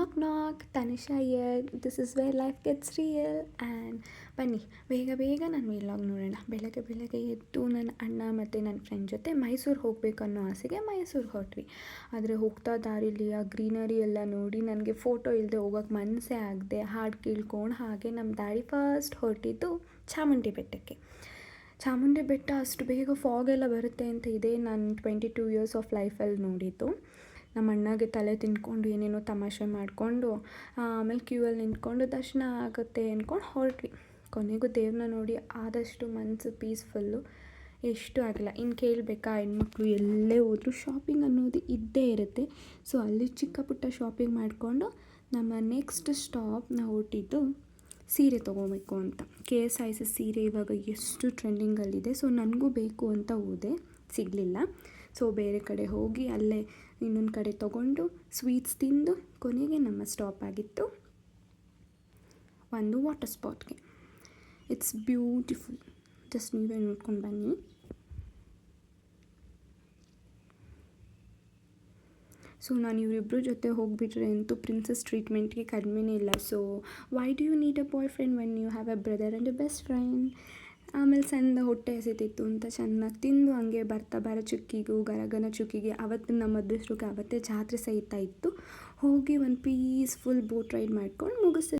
Knock knock Tanisha here this is where life gets real and ಬನ್ನಿ, ಬೇಗ ಬೇಗ ನಾನು ವಿಲಾಗ್ ನೋಡೋಣ. ಬೆಳಗ್ಗೆ ಬೆಳಗ್ಗೆ ಎದ್ದು ನನ್ನ ಅಣ್ಣ ಮತ್ತು ನನ್ನ ಫ್ರೆಂಡ್ ಜೊತೆ ಮೈಸೂರು ಹೋಗಬೇಕು ಅನ್ನೋ ಆಸೆಗೆ ಮೈಸೂರು ಹೊರಟ್ವಿ. ಆದರೆ ಹೋಗ್ತಾ ದಾರಿಲಿ, ಆ ಗ್ರೀನರಿ ಎಲ್ಲ ನೋಡಿ ನನಗೆ ಫೋಟೋ ಇಲ್ಲದೆ ಹೋಗೋಕ್ಕೆ ಮನಸ್ಸೇ ಆಗದೆ ಹಾಡು ಕೇಳ್ಕೊಂಡು ಹಾಗೆ ನಮ್ಮ ದಾರಿ ಫಸ್ಟ್ ಹೊರಟಿದ್ದು ಚಾಮುಂಡಿ ಬೆಟ್ಟಕ್ಕೆ. ಚಾಮುಂಡಿ ಬೆಟ್ಟ ಅಷ್ಟು ಬೇಗ ಫಾಗ್ ಎಲ್ಲ ಬರುತ್ತೆ ಅಂತ ಇದೆ ನಾನು ಟ್ವೆಂಟಿ ಟೂ ಇಯರ್ಸ್ ಆಫ್ ಲೈಫಲ್ಲಿ ನೋಡಿದ್ದು. ನಮ್ಮ ಅಣ್ಣಗೆ ತಲೆ ತಿನ್ಕೊಂಡು ಏನೇನೋ ತಮಾಷೆ ಮಾಡಿಕೊಂಡು ಆಮೇಲೆ ಕ್ಯೂವಲ್ಲಿ ನಿಂತ್ಕೊಂಡು ದರ್ಶನ ಆಗುತ್ತೆ ಅಂದ್ಕೊಂಡು ಹೊರಟ್ವಿ. ಕೊನೆಗೂ ದೇವ್ರನ್ನ ನೋಡಿ ಆದಷ್ಟು ಮನಸ್ಸು ಪೀಸ್ಫುಲ್ಲು ಎಷ್ಟು ಆಗಿಲ್ಲ. ಇನ್ನು ಕೇಳಬೇಕಾ ಹೆಣ್ಮಕ್ಳು ಎಲ್ಲೇ ಹೋದರೂ ಶಾಪಿಂಗ್ ಅನ್ನೋದು ಇದ್ದೇ ಇರುತ್ತೆ. ಸೊ ಅಲ್ಲಿ ಚಿಕ್ಕ ಪುಟ್ಟ ಶಾಪಿಂಗ್ ಮಾಡಿಕೊಂಡು ನಮ್ಮ ನೆಕ್ಸ್ಟ್ ಸ್ಟಾಪ್ ನಾವು ಹುಟ್ಟಿದ್ದು ಸೀರೆ ತೊಗೋಬೇಕು ಅಂತ. ಕೆ ಎಸ್ ಐ ಸಿ ಸೀರೆ ಇವಾಗ ಎಷ್ಟು ಟ್ರೆಂಡಿಂಗಲ್ಲಿದೆ ಸೊ ನನಗೂ ಬೇಕು ಅಂತ ಹೋದೆ. ಸಿಗಲಿಲ್ಲ. ಸೊ ಬೇರೆ ಕಡೆ ಹೋಗಿ ಅಲ್ಲೇ ಇನ್ನೊಂದು ಕಡೆ ತೊಗೊಂಡು ಸ್ವೀಟ್ಸ್ ತಿಂದು ಕೊನೆಗೆ ನಮ್ಮ ಸ್ಟಾಪ್ ಆಗಿತ್ತು ಒಂದು ವಾಟರ್ ಸ್ಪಾಟ್ಗೆ ಇಟ್ಸ್ ಬ್ಯೂಟಿಫುಲ್ ಜಸ್ಟ್ ನೀವೇ ನೋಡ್ಕೊಂಡು ಬನ್ನಿ. ಸೊ ನಾನು ಇವರಿಬ್ಬರ ಜೊತೆ ಹೋಗಿಬಿಟ್ರೆ ಅಂತೂ ಪ್ರಿನ್ಸಸ್ ಟ್ರೀಟ್ಮೆಂಟ್ಗೆ ಕಡಿಮೆನೇ ಇಲ್ಲ. So why do you need a boyfriend when you have a brother and a best friend ಆಮೇಲೆ ಸಣ್ಣ ಹೊಟ್ಟೆ ಹಸಿತಿತ್ತು ಅಂತ ಚೆನ್ನಾಗಿ ತಿಂದು ಹಂಗೆ ಬರ್ತಾ ಬರೋ ಚುಕ್ಕಿಗೂ ಗರಗನ ಚುಕ್ಕಿಗೆ ಅವತ್ತು ನಮ್ಮ ಅದೃಷ್ಟಕ್ಕೆ ಅವತ್ತೇ ಜಾತ್ರೆ ಸಹಿತ ಇತ್ತು. ಹೋಗಿ ಒಂದು ಪೀಸ್ಫುಲ್ ಬೋಟ್ ರೈಡ್ ಮಾಡ್ಕೊಂಡು ಮುಗಿಸಿ